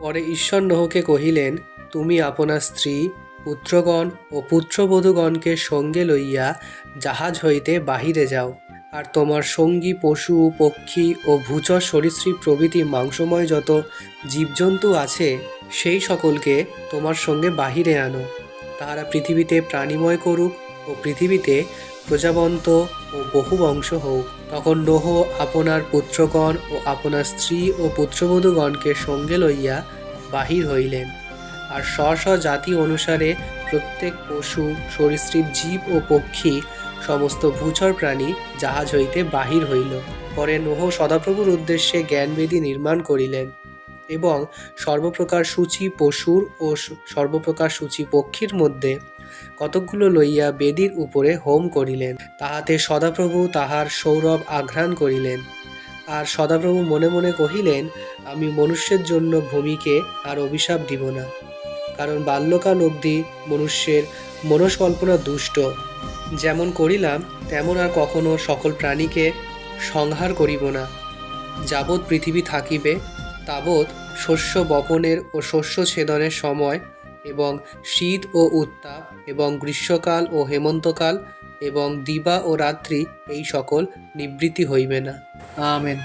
পরে ঈশ্বর নহকে কহিলেন, তুমি আপনার স্ত্রী, পুত্রগণ ও পুত্রবধূগণকে সঙ্গে লইয়া জাহাজ হইতে বাহিরে যাও। আর তোমার সঙ্গী, পশু, পক্ষী ও ভূচর সরীসৃপ প্রভৃতি মাংসময় যত জীবজন্তু আছে, সেই সকলকে তোমার সঙ্গে বাহিরে আনো। তাহারা পৃথিবীতে প্রাণীময় করুক ও পৃথিবীতে প্রজাবন্ত ও বহু বংশ হোক, তখন নোহ আপনার পুত্রগণ ও আপনার স্ত্রী ও পুত্রবধূগণকে সঙ্গে লইয়া বাহির হইলেন। আর স্ব স্ব জাতি অনুসারে প্রত্যেক পশু, সরীসৃপ, জীব ও পক্ষী, সমস্ত ভূচর প্রাণী জাহাজ হইতে বাহির হইল। পরে নোহ সদাপ্রভুর উদ্দেশ্যে জ্ঞানবেদী নির্মাণ করিলেন এবং সর্বপ্রকার সূচি পশুর ও সর্বপ্রকার সূচি পক্ষীর মধ্যে কতকগুলো লইয়া বেদির উপরে হোম করিলেন, তাহাতে সদাপ্রভু তাহার সৌরভ আঘ্রাণ করিলেন। আর সদাপ্রভু মনে মনে কহিলেন, আমি মনুষ্যের জন্য ভূমিকে আর অভিশাপ দিব না। কারণ বাল্যকাল অবধি মনুষ্যের মনস্কল্পনা দুষ্ট। যেমন করিলাম, তেমন আর কখনো সকল প্রাণীকে সংহার করিব না। যাবৎ পৃথিবী থাকিবে, তাবৎ শস্য বপনের ও শস্য ছেদনের সময় এবং শীত ও উত্তাপ এবং গ্রীষ্মকাল ও হেমন্তকাল এবং দিবা ও রাত্রি এই সকল নিবৃত্তি হইবে না। আমেন।